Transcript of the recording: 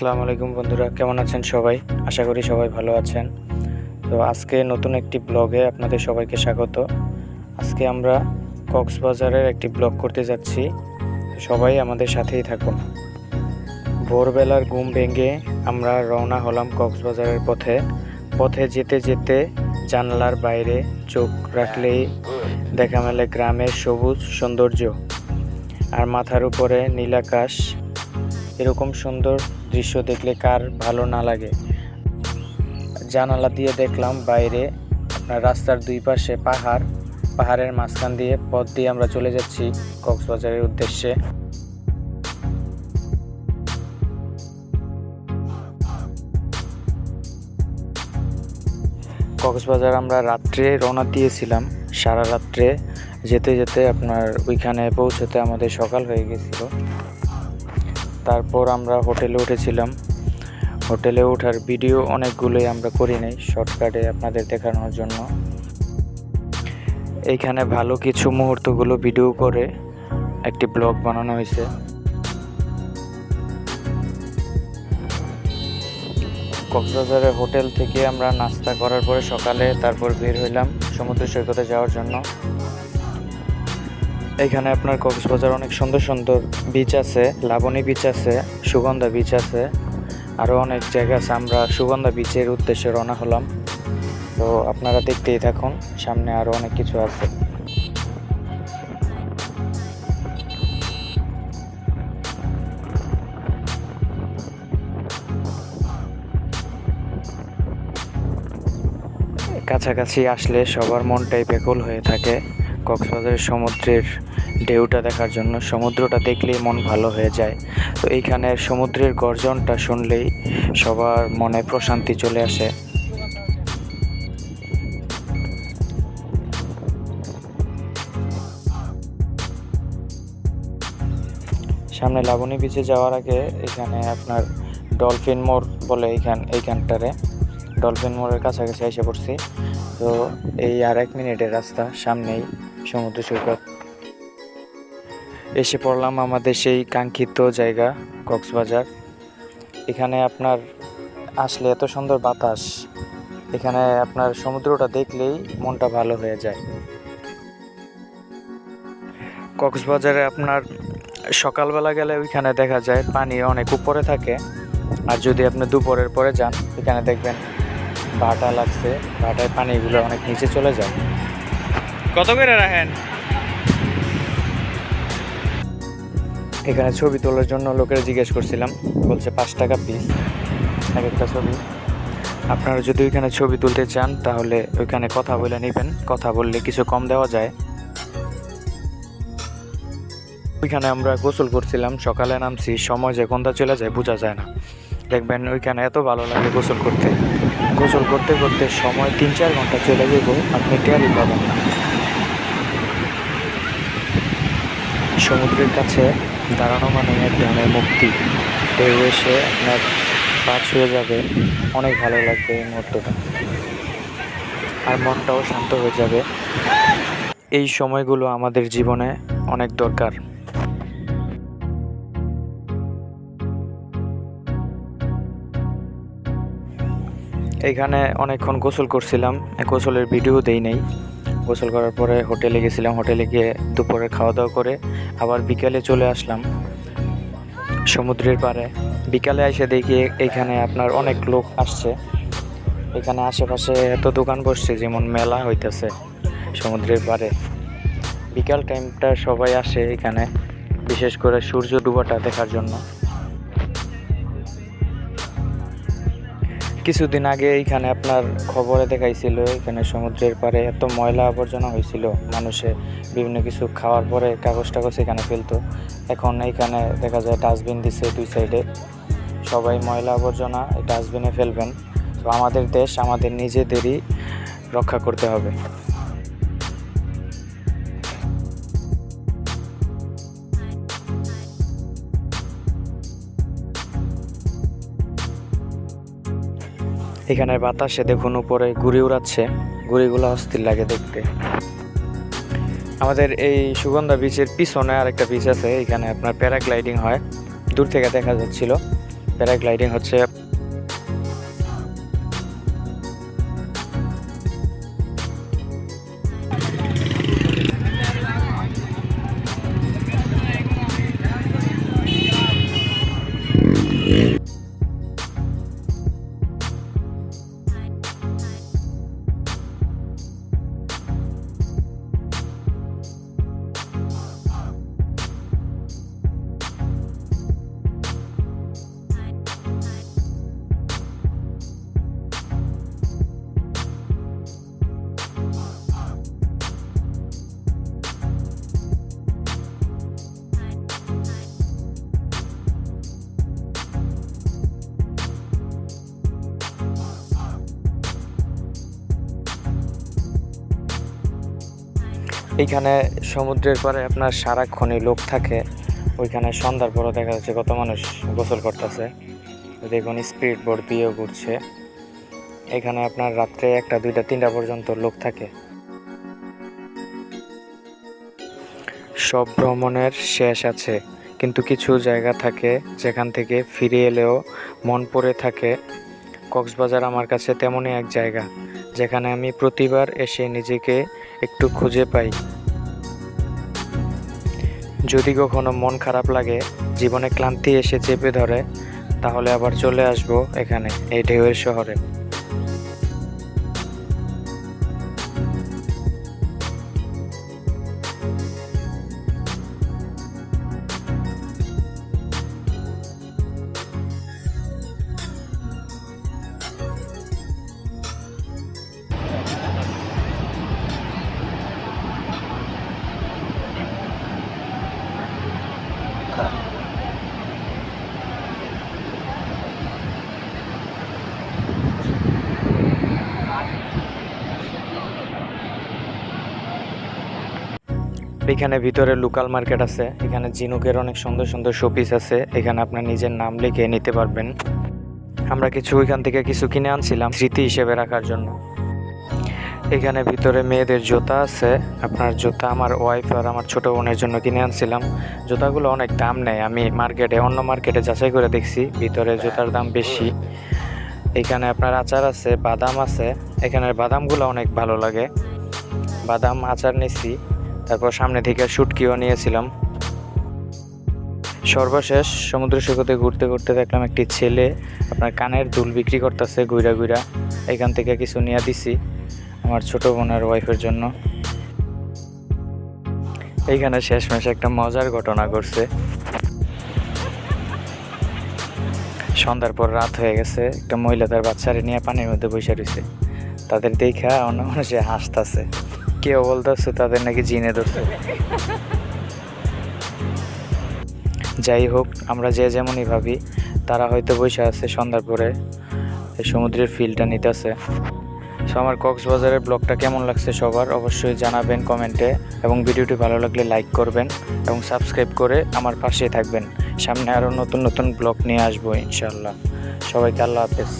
আসসালামু আলাইকুম বন্ধুরা, কেমন আছেন সবাই? আশা করি সবাই ভালো আছেন। তো আজকে নতুন একটি ব্লগে আপনাদের সবাইকে স্বাগত। আজকে আমরা কক্সবাজারের একটি ব্লগ করতে যাচ্ছি। সবাই আমাদের সাথেই থাকুন। ভোরবেলার ঘুম ভেঙে আমরা রওনা হলাম কক্সবাজারের পথে। পথে যেতে যেতে জানলার বাইরে চোখ রাখলেই দেখা মেলে গ্রামের সবুজ সৌন্দর্য। আর মাথার উপরে নীলাকাশ এরকম সুন্দর দৃশ্য দেখলে কার ভালো না লাগে? জানালা দিয়ে দেখলাম বাইরে, আপনার রাস্তার দুই পাশে পাহাড়। পাহাড়ের মাঝখান দিয়ে পথ দিয়ে আমরা চলে যাচ্ছি কক্সবাজারের উদ্দেশ্যে। কক্সবাজার আমরা রাত্রে রওনা দিয়েছিলাম। সারা রাত্রে যেতে যেতে আপনার ওইখানে পৌঁছতে আমাদের সকাল হয়ে গেছিল। তারপর আমরা হোটেলে উঠেছিলাম। হোটেলে ওঠার ভিডিও অনেকগুলোই আমরা করি নাই, শর্টকাটে আপনাদের দেখানোর জন্য। এইখানে ভালো কিছু মুহূর্তগুলো ভিডিও করে একটি ব্লগ বানানো হয়েছে। কক্সবাজারের হোটেল থেকে আমরা নাস্তা করার পরে সকালে তারপর বের হইলাম সমুদ্র সৈকতে যাওয়ার জন্য। এখানে আপনার কক্সবাজার অনেক সুন্দর সুন্দর বিচ আছে, লাবণী বিচ আছে, সুগন্ধা বিচ আছে আরও অনেক জায়গা আছে। আমরা সুগন্ধা বিচের উদ্দেশ্যে রওনা হলাম। তো আপনারা দেখতেই থাকুন, সামনে আরও অনেক কিছু আছে। কাছাকাছি আসলে সবার মনটাই বেকুল হয়ে থাকে। কক্সবাজারের সমুদ্রের ঢেউটা দেখার জন্য সমুদ্রটা দেখলেই মন ভালো হয়ে যায়। তো এইখানের সমুদ্রের গর্জনটা শুনলেই সবার মনে প্রশান্তি চলে আসে। সামনে লাবণী বিচে যাওয়ার আগে এখানে আপনার ডলফিন মোড় বলে এইখান, এইখানটারে। ডলফিন মোড়ের কাছাকাছি এসে পড়ছি। তো এই আর এক মিনিটের রাস্তা সামনেই। সমুদ্র সৈকত। এসে পড়লাম আমাদের সেই কাঙ্ক্ষিত জায়গা, কক্সবাজার। এখানে আপনার আসলে এত সুন্দর বাতাস। এখানে আপনার সমুদ্রটা দেখলেই মনটা ভালো হয়ে যায়। কক্সবাজারে আপনার সকালবেলা গেলে ওইখানে দেখা যায় পানি অনেক উপরে থাকে। আর যদি আপনি দুপুরের পরে যান, এখানে দেখবেন ভাটা লাগছে ভাটায় পানিগুলো অনেক নিচে চলে যায়। কত করে রাখেন? এখানে ছবি তোলার জন্য লোকেরা জিজ্ঞেস করছিলাম, বলছে পাঁচ টাকা পিস এক একটা ছবি। আপনারা যদি ওইখানে ছবি তুলতে চান, তাহলে ওইখানে কথা বলে নেবেন, কথা বললে কিছু কম দেওয়া যায়। ওইখানে আমরা গোসল করছিলাম, সকালে নামছি, সময় যে কোনটা চলে যায় বোঝা যায় না। দেখবেন ওইখানে এত ভালো লাগে গোসল করতে। গোসল করতে করতে সময় তিন চার ঘণ্টা চলে যাব আপনি টেয়ারই পাবেন না। সমুদ্রের কাছে দাঁড়ানো মানে এক ধরনের মুক্তি। ঢেউ এসে আপনার পা ছুঁয়ে যাবে, অনেক ভালো লাগবে এই মুহূর্তটা আর মনটাও শান্ত হয়ে যাবে। এই সময়গুলো আমাদের জীবনে অনেক দরকার। এখানে অনেকক্ষণ গোসল করছিলাম গোসলের ভিডিও দেই নেই। গোসল করার পরে হোটেলে গেছিলাম। হোটেলে গিয়ে দুপুরে খাওয়া দাওয়া করে আবার বিকেলে চলে আসলাম সমুদ্রের পাড়ে। বিকালে এসে দেখি এখানে আপনার অনেক লোক আসছে। এখানে আশেপাশে এত দোকান বসছে যেমন মেলা হইতেছে সমুদ্রের পাড়ে। বিকাল টাইমটা সবাই আসে এখানে, বিশেষ করে সূর্য ডুবাটা দেখার জন্য। কিছুদিন আগে এইখানে আপনার খবরে দেখাইছিল, এখানে সমুদ্রের পারে এত ময়লা আবর্জনা হয়েছিল, মানুষে বিভিন্ন কিছু খাওয়ার পরে কাগজ টাগজ এখানে ফেলতো। এখন এইখানে দেখা যায় ডাস্টবিন দিছে দুই সাইডে। সবাই ময়লা আবর্জনা ডাস্টবিনে ফেলবেন। তো আমাদের দেশ আমাদের নিজেদেরই রক্ষা করতে হবে। এখানে বাতাসে দেখুন উপরে ঘুড়ি উড়াচ্ছে, ঘুড়িগুলো অস্থির লাগে দেখতে। আমাদের এই সুগন্ধা বিচের পিছনে আরেকটা বিচ আছে, এখানে আপনার প্যারাগ্লাইডিং হয়। দূর থেকে দেখা যাচ্ছিল। প্যারাগ্লাইডিং হচ্ছে এইখানে সমুদ্রের পাড়ে আপনার সারাক্ষণই লোক থাকে। ওইখানে সন্ধ্যার পরও দেখা যাচ্ছে কত মানুষ গোসল করতেছে। দেখুন, স্পিড বোর্ড দিয়েও ঘুরছে। এখানে আপনার রাত্রে একটা, দুইটা, তিনটা পর্যন্ত লোক থাকে। সব ভ্রমণের শেষ আছে, কিন্তু কিছু জায়গা থাকে যেখান থেকে ফিরে এলেও মন পড়ে থাকে। কক্সবাজার আমার কাছে তেমনই এক জায়গা। যেখানে আমি প্রতিবার এসে নিজেকে একটু খুঁজে পাই। যদি কখনো মন খারাপ লাগে, জীবনে ক্লান্তি এসে চেপে ধরে, তাহলে আবার চলে আসব এখানে, এই ঢেউয়ের শহরে। এখানে ভিতরে লোকাল মার্কেট আছে। এখানে জিনুকের অনেক সুন্দর সুন্দর শোপিস আছে। এখানে আপনার নিজের নাম লিখে নিতে পারবেন। আমরা কিছু ওইখান থেকে কিছু কিনে আনছিলাম স্মৃতি হিসেবে রাখার জন্য। এখানে ভিতরে মেয়েদের জুতা আছে। আপনার জুতা আমার ওয়াইফ আর আমার ছোট বোনের জন্য কিনে আনছিলাম। জুতাগুলো অনেক দাম নেয়। আমি মার্কেটে অন্য মার্কেটে যাচাই করে দেখছি। ভিতরে জুতার দাম বেশি। এখানে আপনার আচার আছে, বাদাম আছে। এখানের বাদামগুলো অনেক ভালো লাগে। বাদাম আচার নিছি। তারপর সামনে থেকে শুটকিও নিয়েছিলাম। সর্বশেষ সমুদ্র সৈকতে ঘুরতে ঘুরতে দেখলাম একটি ছেলে আপনার কানের দুল বিক্রি করতেছে গুইরা গুইরা এখান থেকে কিছু নিয়ে দিছি আমার ছোট বোনের ওয়াইফের জন্য। এইখানে শেষমেশ একটা মজার ঘটনা ঘটছে। সন্ধ্যার পর রাত হয়ে গেছে, একটা মহিলা তার বাচ্চারে নিয়ে পানির মধ্যে বসে রয়েছে তাদের দেখা অন্য মানুষে হাসতেছে। কেউ বলতেছে, তাদের নাকি জিনে ধরছে। যাই হোক, আমরা যে যেমনই ভাবি, তারা হয়তো বসে আছে সন্ধ্যার পরে, এই সমুদ্রের ফিলটা নিতেছে। সো আমার কক্সবাজারের ব্লগটা কেমন লাগছে সবার অবশ্যই জানাবেন কমেন্টে, এবং ভিডিওটি ভালো লাগলে লাইক করবেন, এবং সাবস্ক্রাইব করে আমার পাশে থাকবেন। সামনে আরও নতুন নতুন ব্লগ নিয়ে আসব ইনশাল্লাহ সবাইকে আল্লাহ হাফেজ।